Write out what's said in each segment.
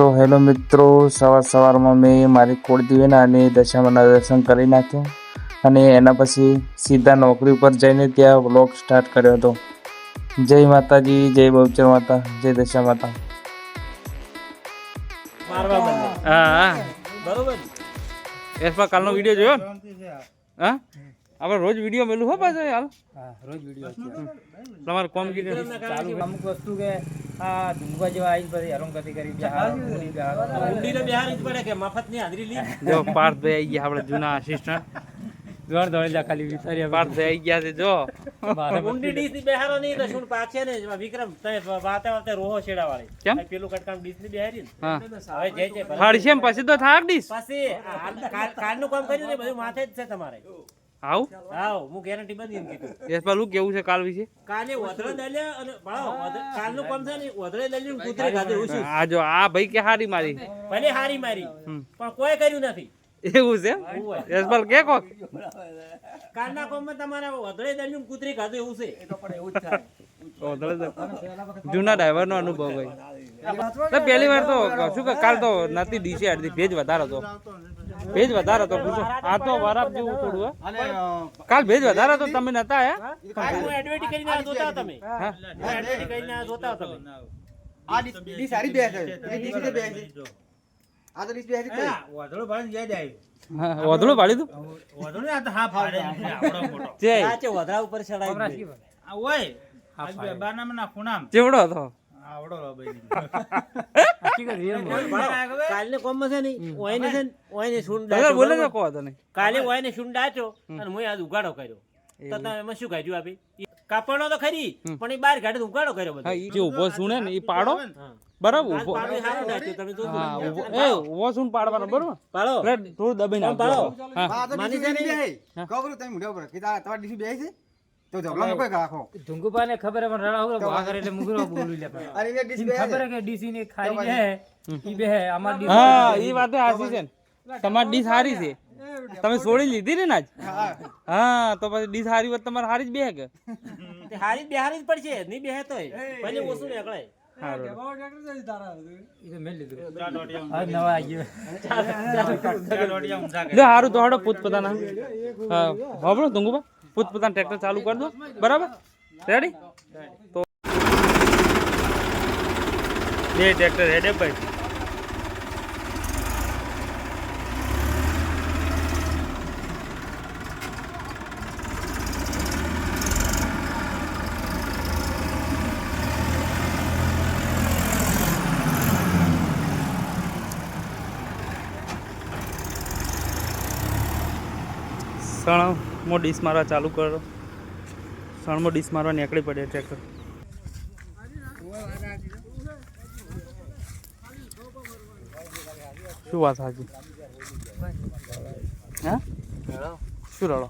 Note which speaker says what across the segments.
Speaker 1: તો હેલો મિત્રો સવાર સવારમાં મેં મારી કુળદેવીના અને દશામાના દર્શન કરી નાખ્યા અને એના પછી સીધા નોકરી ઉપર જઈને ત્યાં વ્લોગ સ્ટાર્ટ કર્યો હતો. જય માતાજી જય બહુચર માતા જય દશા માતા.
Speaker 2: હા હા.
Speaker 3: બરોબર.
Speaker 2: એસ પર કાલનો વીડિયો જોયો? હા? આપણે રોજ વીડિયો મેલું હો પાછો હાલ.
Speaker 4: હા રોજ વીડિયો
Speaker 2: તમારે કોમ
Speaker 4: ચાલુ અમુક વસ્તુ કે આ ડુંગા જેવા આવી પછી હરંગતી કરી બિહાર પૂરી બિહાર
Speaker 3: જ પડે કે મફતની હાજરી લી
Speaker 2: જો પાર્થભાઈ આવી ગયા આપણે જૂના આસિસ્ટન્ટ
Speaker 4: દોડ દોડ જા ખાલી વિચારી
Speaker 2: પાર્થ ભાઈ આવી ગયા છે જો.
Speaker 3: ઊંડી ડીશની બેહારો નહીં તો શું પાછે ને વિક્રમ તમે વાતે વાતે રોહો છેડા વાળી
Speaker 2: કેમ?
Speaker 3: પેલું કટકામ ડીશની બિહારી ને. હવે જય જય.
Speaker 2: હળશે એમ પછી તો થાક દીશ
Speaker 3: પછી કાલનું કામ કર્યું ને બધું માથે જ છે તમારે.
Speaker 2: આવું?
Speaker 3: આવ હું ગેરંટી બંધ એમ કીધું.
Speaker 2: એસ પર કેવું છે કાલ વિશે?
Speaker 3: કાલે વધરે દલે અને ભાળો, કાલનું કામ છે ને વધરે દલે ને કૂતરે ખાતે એવું છે
Speaker 2: આ જો આ ભાઈ કે હારી મારી.
Speaker 3: ભલે હારી મારી પણ કોઈ કર્યું નથી.
Speaker 2: એવું છે પર કે કોક?
Speaker 3: કાલના કોમમાં તમારા વધરે દલે ને કૂતરે ખાધું એવું છે
Speaker 2: જૂના ડ્રાઈવર નો અનુભવ ભાઈ પહેલી વાર તો શું કાલ તો નથી ડીસી અડધી ભેજ વધારે હતો ભેજ વધારે તો પૂછો. આ તો વરાપ જેવું થોડું હે. કાલ ભેજ વધારે તો તમે નતા હે?
Speaker 3: કાલ હું એડવર્ટી કરીને આ જોતા તમે.
Speaker 2: હા.
Speaker 3: હું એડવર્ટી કરીને આ જોતા તમે.
Speaker 5: આ ડીશ- સારી બે છે. એ ડીશ રીતે બે છે. આ તો ડીશ બે હારી જ જાય
Speaker 2: હા વાદળો પાડી તું વાદળો
Speaker 3: આ છે વાદળા ઉપર ચડાઈ ગઈ.
Speaker 2: ચેવડો હતો?
Speaker 3: કાલને કોમમાં છે ને ઓયને ને ઓયને સૂંઢ
Speaker 2: બધા
Speaker 3: ડાચો,
Speaker 2: બોલે
Speaker 3: બરોબર?
Speaker 2: તો કહો હતો નહીં.
Speaker 3: કાલે ઓયને સૂંઢ ડાચો અને હું આજ ઉગાડો કર્યો. તો તમે એમાં શું કાઢ્યું આપી? કાપડો તો ખરી પણ એ બાર કાઢીને ઉગાડો કર્યો બધો.
Speaker 2: જે ઊભો સુણે ને એ પાડો. બરાબર
Speaker 3: ડાચ્યો, તમે.
Speaker 2: એ સુણ પાડવાનો બરાબર?
Speaker 3: પાડો.
Speaker 2: થોડું દબાઈ
Speaker 3: આમ પાડો. માની
Speaker 5: તમે મોઢા તમારી છે? તો ઝઘડો કોઈ રાખો
Speaker 4: ઢુંગુપા ને ખબર પણ રડા હોય વાહ કરે એટલે મુગરો બોલું લે પણ
Speaker 5: અને એ ડીશ
Speaker 4: ઈને
Speaker 5: બે.
Speaker 4: ખબર કે ડીસી ની ખારી બે ઈ બે અમાર ડીસી
Speaker 2: હા એ વાત હાસી છે ને. તમારી હારી છે. તમે છોડી લીધી ને આજ હા તો પછી ડીશ હારી હોત તમારે હારી જ બે કે?
Speaker 3: તે હારી જ બેહારી જ પડશે. નહીં બે તો પછી ઓછું નીકળે
Speaker 4: ઈ તો મેલ લીધું. આ નવા આવી ગયો.
Speaker 2: જો હારું તો હડો પૂત પોતાના હા હોબળો તુંગુબા પૂત પોતાના ટ્રેક્ટર ચાલુ કરી દો. બરાબર? રેડી તો બે ટ્રેક્ટર રેડે ભાઈ. સણમાં ડીશ મારવા ચાલુ કરો. સણમાં ડીશ મારવા નીકળી પડે ટ્રેક્ટર શું વાત સાચી હા? શું રડો?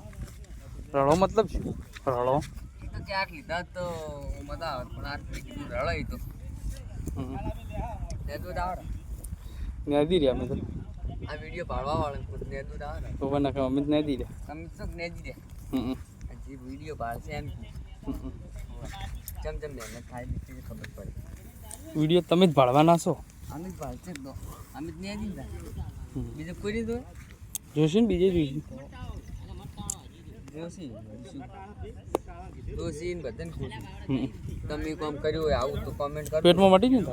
Speaker 2: રડો મતલબ શું? રડો.
Speaker 6: ક્યાંક લીધા તો મજા આવે પણ આ કીધું રળાઈ તો નેદી
Speaker 2: રહ્યા મેં તો.
Speaker 6: આ વીડિયો પાડવા વાળા ખુદ નેદું આવડે
Speaker 2: તો પણ કે અમિત તો નેદી દે.
Speaker 6: અમિત તો નેદી દે.
Speaker 2: હમ
Speaker 6: આ જે વીડિયો પાડશે એમ.
Speaker 2: હમ હમ.
Speaker 6: ચમ ચમ મહેનત થાય એટલી ખબર પડે.
Speaker 2: વીડિયો તમે જ ભાડવાના છો?
Speaker 6: અમે જ પાડશે તો. અમિત જ નેદી દે બીજો કોઈ નહીં તો
Speaker 2: જોશે ને બીજે જોઈશું
Speaker 6: જોશી જોશી. ને બધાને ખુશી.
Speaker 2: હમ.
Speaker 6: તમે કામ કર્યું હોય આવું તો કોમેન્ટ કરો
Speaker 2: પેટમાં મટી ગયું ને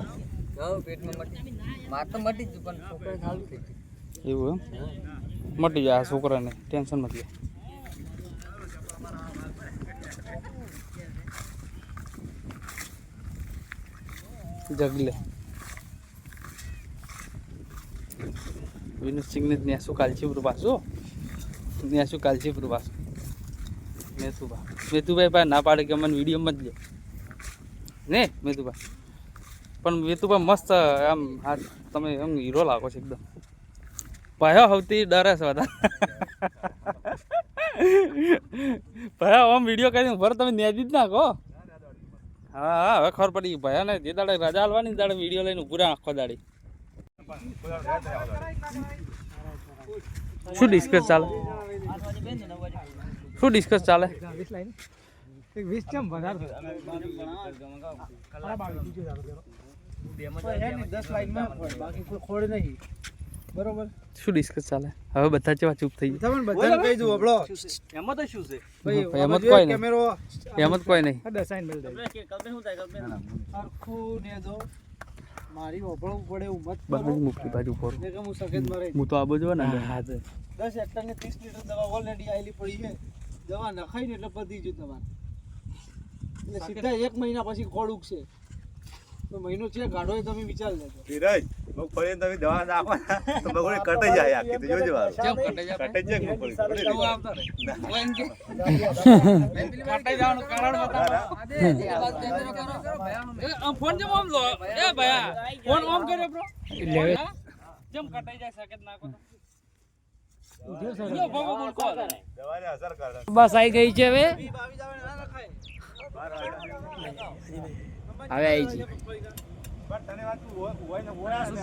Speaker 6: હા પેટમાં મટી. માર તો મટી જ પણ છોકરા સારું થઈ
Speaker 2: એવું એમ? મટી જાય આ છોકરાને. ટેન્શન નથી જગલે વિનુ સિંહને ન્યાસુ કાલચીપુર પાછું શું કાલચીપુર પાછું મેતુભા. મેથુભાઈ પાસે ના પાડે કે મને વીડિયો જ લે. ને, મેતુભા? પણ મેતુભા મસ્ત, આમ આ તમે એમ હીરો લાગો છો એકદમ. ભયો સૌથી ડરે છે બધા. ભયા, આમ વીડિયો કરીને ભર, તમે નેજી જ નાખો. હા હા, હવે ખબર પડી ભયા ને જે દાડે રજા આલવાની ને દાડે વીડિયો લઈને પૂરા આખો દાડી. શું ડિસ્કસ ચાલે? શું ડિસ્કસ ચાલે?
Speaker 4: બાકી કોઈ ખોડ નહીં બરોબર?
Speaker 2: શું ડિસ્કસ ચાલે? હવે બધા જેવા ચૂપ થઈ ગયા?
Speaker 4: તમને બધાને કહી દઉં આપણો
Speaker 5: એમાં તો શું છે?
Speaker 4: ભાઈ
Speaker 2: એમાં તો કોઈ નહીં.
Speaker 4: કેમેરો
Speaker 2: એમ કોઈ નહીં.
Speaker 4: આ દસાઈને થાય દે આખું ને જો. મારી ઓપળવું પડે એવું મત
Speaker 2: બાજુ મૂકી બાજુ પર
Speaker 4: કે હું સફેદ મરે
Speaker 2: હું તો આ બાજુ ને
Speaker 4: દસ હેક્ટર ને ત્રીસ લીટર દવા ઓલરેડી આવેલી પડી છે. દવા નખાઈ ને એટલે પતી ગયું તમારે. એટલે સીધા એક મહિના પછી ખોળ ઉગશે. તો મહિનો છે ગાઢો એ તમે વિચાર લેજો.
Speaker 7: ધીરજ મગફળી તમે દવા નાખો ને તો મગફળી કટાઈ જાય આખી તો જોજો વાળું
Speaker 2: કેમ કટાઈ જાય
Speaker 7: કટાઈ જાય. મગફળી
Speaker 2: તું આવતો રે ઓય એમ કે કટાઈ જવાનું કારણ બતાવો. ફોન જેમ આમ લો. એ ભયા ફોન ઓમ કર્યો બ્રો. જેમ કટાઈ જાય સકેત નાખો. તો યો બાબા બોલ કોલ.
Speaker 7: દવાની અસર કરે.
Speaker 6: બસ આવી ગઈ છે હવે. હવે આવી છે
Speaker 7: પણ તને વાત તું હોય- હોય ને હોય ને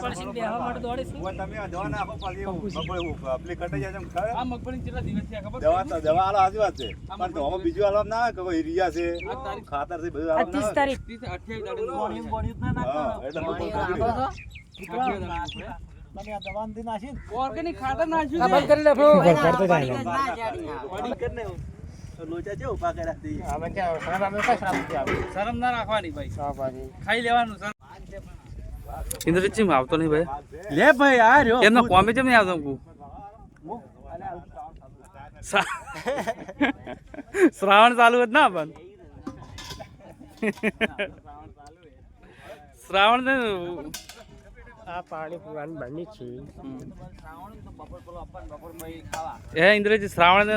Speaker 7: હોય તમે આ દવા નાખો પાછી એવું મગફળી ઉ- પેલી કટાઈ જાય તેમ ખરે?
Speaker 2: આ મગફળી કેટલા દિવસ થયા ખબર
Speaker 7: દવા તો છે હા,
Speaker 2: શરમ ના રાખવાની ભાઈ. ખાઈ લેવાનું શરમ. ઇન્દ્રજીત ચીમ આવતો નહીં ભાઈ?
Speaker 4: લે ભાઈ આ રહ્યો.
Speaker 2: એમનો કોમે કેમ નહીં આવતો કુ શ્રાવણ ચાલુ જ ના પણ. શ્રાવણ ને
Speaker 4: આ પાણી પીવાનું બની છે.
Speaker 2: એ ઇન્દ્રજી શ્રાવણ ને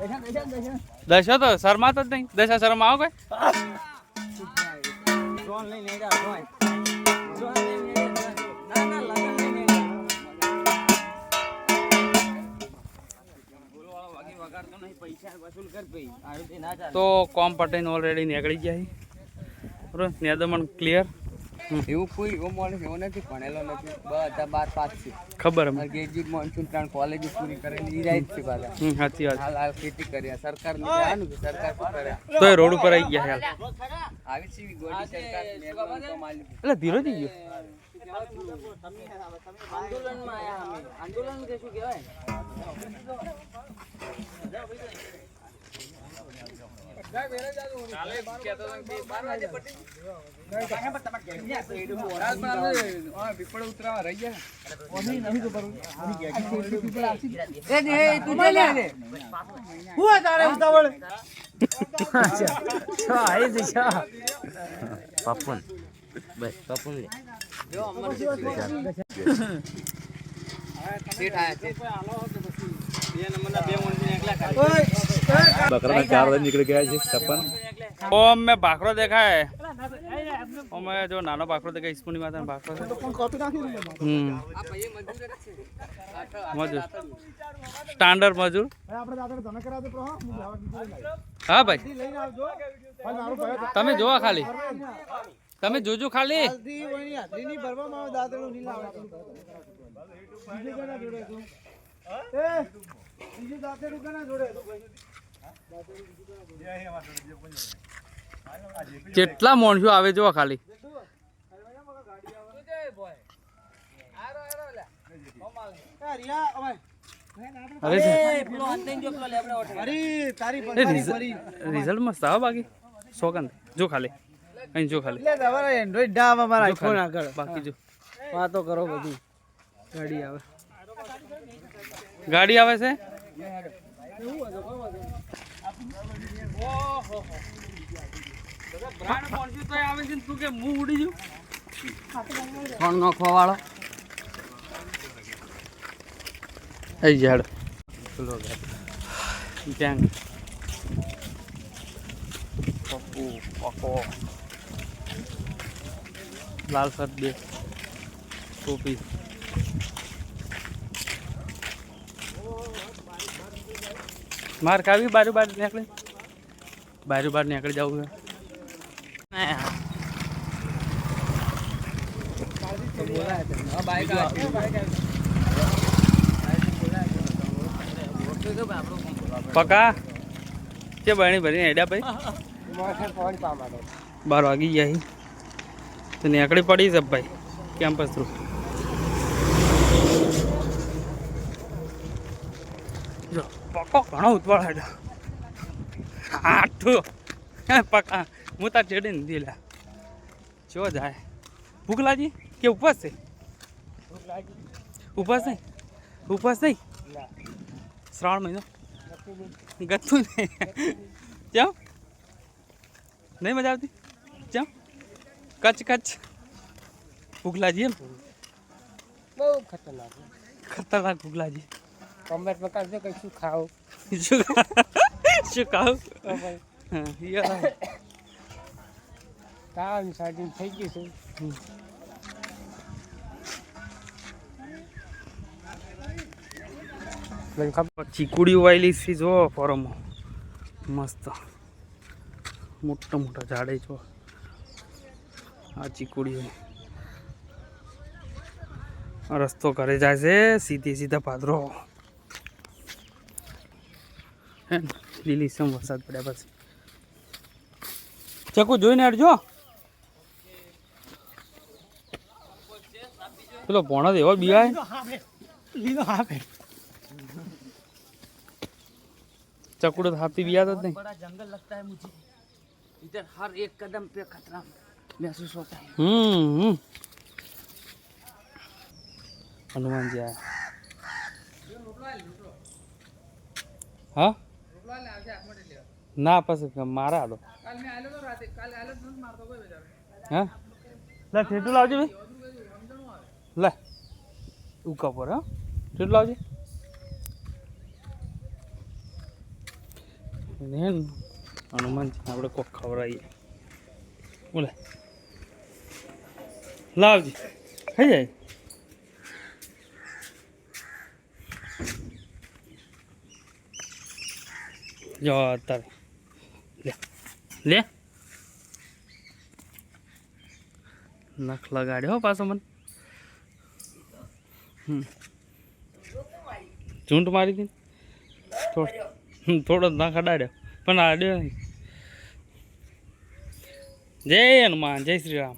Speaker 2: દશો તો શરમાત જ નહીં. દશા શરમ આવો કઈ? તો કોમ પટેલ ઓલરેડી નીકળી ગયા બરોબર? નેદમણ ક્લિયર
Speaker 6: એવું કોઈ એવો માણસ એવો નથી ભણેલો નથી. બધા બાર પાસ છે.
Speaker 2: ખબર અમે
Speaker 6: ગ્રેજ્યુએટ મોન્સૂન ત્રણ કોલેજ પૂરી કરેલી ઈ રાઈટ છે
Speaker 2: હમ સાચી વાત.
Speaker 6: હાલ હાલ ખેતી કર્યા સરકાર ને કહેવાનું કે સરકાર શું કરે?
Speaker 2: તો એ રોડ ઉપર આવી ગયા હાલ.
Speaker 6: આવી છે ગોડી સરકાર મહેરબાની તો માલી
Speaker 2: એટલે ધીરો થઈ ગયો.
Speaker 6: આંદોલનમાં આયા અમે. આંદોલન કે શું કહેવાય?
Speaker 4: હું તારે ઉતાવળ
Speaker 6: શેઠ આયા છે
Speaker 7: બકરાના ચાર વાગે નીકળી ગયા છે છપ્પન
Speaker 2: મેં ભાખરો દેખાય. જો નાનો ભાખરો દેખાય સ્કૂલની માથે ભાખરો છે. હમ. મજૂર. સ્ટાન્ડર્ડ મજૂર.
Speaker 4: હા,
Speaker 2: ભાઈ. તમે જોવા ખાલી. તમે જોજો ખાલી.
Speaker 4: ભરવામાં આવે દાદરો એ બીજું કોના જોડે
Speaker 2: કેટલા માણસો આવે જોવા ખાલી? રિઝલ્ટ મસ્ત આવે બાકી. સોગંદ. જો ખાલી. અહીં જો ખાલી.
Speaker 4: એન્ડ્રોઈડ ડામ અમારા
Speaker 2: જો
Speaker 4: આઈફોન. આગળ.
Speaker 2: બાકી જો.
Speaker 4: વાતો કરો બધી. ગાડી આવે.
Speaker 2: ગાડી આવે છે?
Speaker 6: કોણ નોખવા વાળો.
Speaker 2: એ ઝાડ ગેંગ પકો. લાલ શર્ટ બે. ટોપી. માર ખાવી બારું બાર નીકળે? બારું બાર નીકળી જવું પકા? કે બણી ભરી હેડ્યા ભાઈ? બાર વાગી ગયા. તો નીકળી પડી છે ભાઈ કેમ્પસ થ્રુ જો પકો ઘણો ઉતવાળ હેડ્યો આઠું. પકા. હું તાર ચડી નથી લ્યા જો જાય. ભૂખ લાગી કે ઉપવાસ છે? ઉપવાસ નહીં? ઉપવાસ નહીં? શ્રાવણ મહિનો? ગતું નહીં. કેમ? નહીં મજા આવતી? કેમ? કચ્છ કચ્છ. ભૂખ લાગી એમ?
Speaker 5: બહુ ખતરનાક.
Speaker 2: ખતરનાક ભૂખ લાગી.
Speaker 5: કોમ્બેટમાં કાઢજો કઈ શું ખાવ?
Speaker 2: શું શું ખાવ?
Speaker 5: તાવ સાડી થઈ ગયું છે. મને ખબર
Speaker 2: ચીકુડી વાયેલી છે જો ફોરમો મસ્ત. મોટા મોટા ઝાડે જો. આ ચીકુડી રસ્તો ઘરે જાય છે સીધી સીધા પાદરો હે ને? લીલી સમ વરસાદ પડ્યા પછી ચકુ જોઈને હટજો પેલો ભણો એવો બીવાય
Speaker 3: લીલો હાફે
Speaker 2: ચકુડો થાપતી બિયાતો જ નહીં
Speaker 6: बड़ा जंगल लगता है मुझे इधर हर एक कदम पे खतरा महसूस होता है
Speaker 2: હમ હમ. હનુમાનજી આયા હા ના પછી મારા આલો હા? લે ઠેઠું લાવજે ભાઈ. લે ઉકા પર હા. ઠેઠું લાવજે. હનુમાન આપણે કોક ખવડાવીએ. બોલે. લાવજે. થઈ જાય? જો અત્યારે લે. લે. નખ લગાડ્યો પાછો મને. ચૂંટ મારી હતી થોડો નખ અડાડ્યો. પણ આડ્યો જય હનુમાન, જય શ્રી રામ.